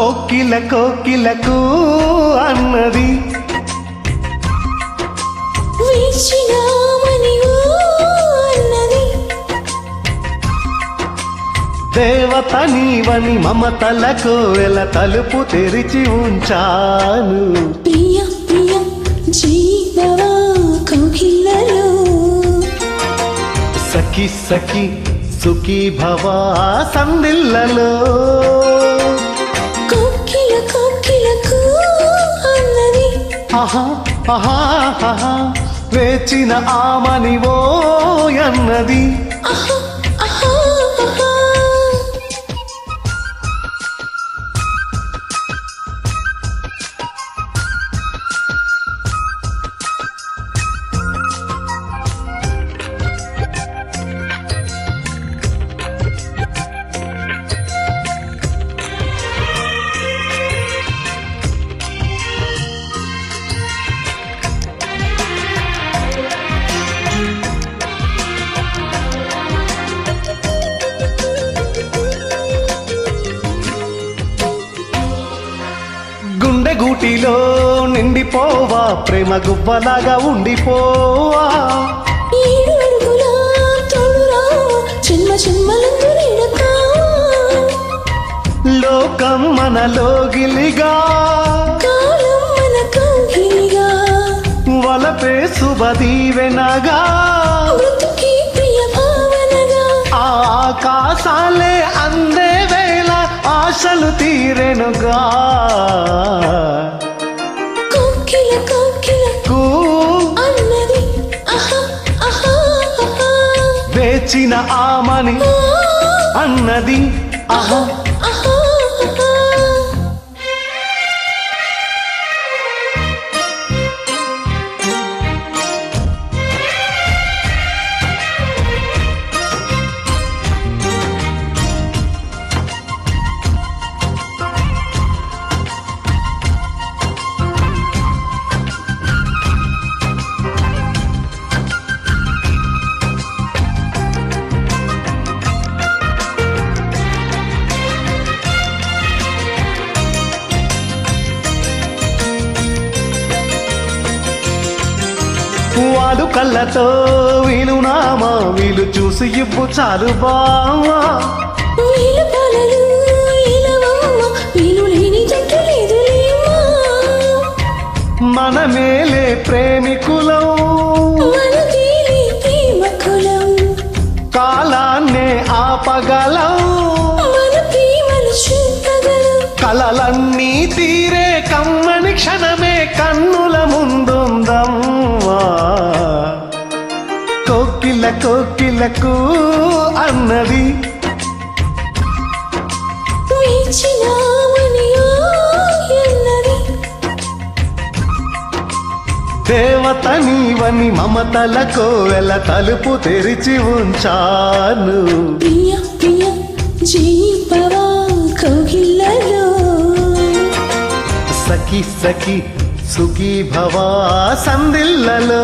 కోకిల కోకిలకు అన్నది. దేవత నీవని మమతలకు వెల తలుపు తెరిచి ఉంచాను. ప్రియ ప్రియ జీవవా కోకిలలో. సఖి సఖి సుఖీ భవా సందిల్లలో ఆహా ఆహా ఆహా వేచిన ఆమని ఓ అన్నది. గూటిలో నిండిపోవా ప్రేమ గువ్వలాగా ఉండిపోవా. నీడకా లోకం మనలోగిలిగా వలపే శుభదీవెనగా ఆకాశాలే అందే వేళ ఆశలు తీరెనుగా. వేచిన ఆమని అన్నది ఆహా కళ్ళతో వీలు నామా వీలు చూసి ఇవ్వు చాలు బావా. వీలు పాలలు ఇలవమ్మ వీలు లేని జంట లేదులేమ్మా మన మేలే ప్రేమికులం. కాలాన్నే ఆపగలం. కలలన్నీ తీరే కమ్మని క్షణమే కన్నుల ముందుందమ్మా. కోకిలకు అన్నది. దేవత నీవని మమతలకు వెల తలుపు తెరిచి ఉంచాను. ప్రియ ప్రియ జీపవా కౌగిలలో సఖి సఖి సుఖీ భవా సందిల్లలో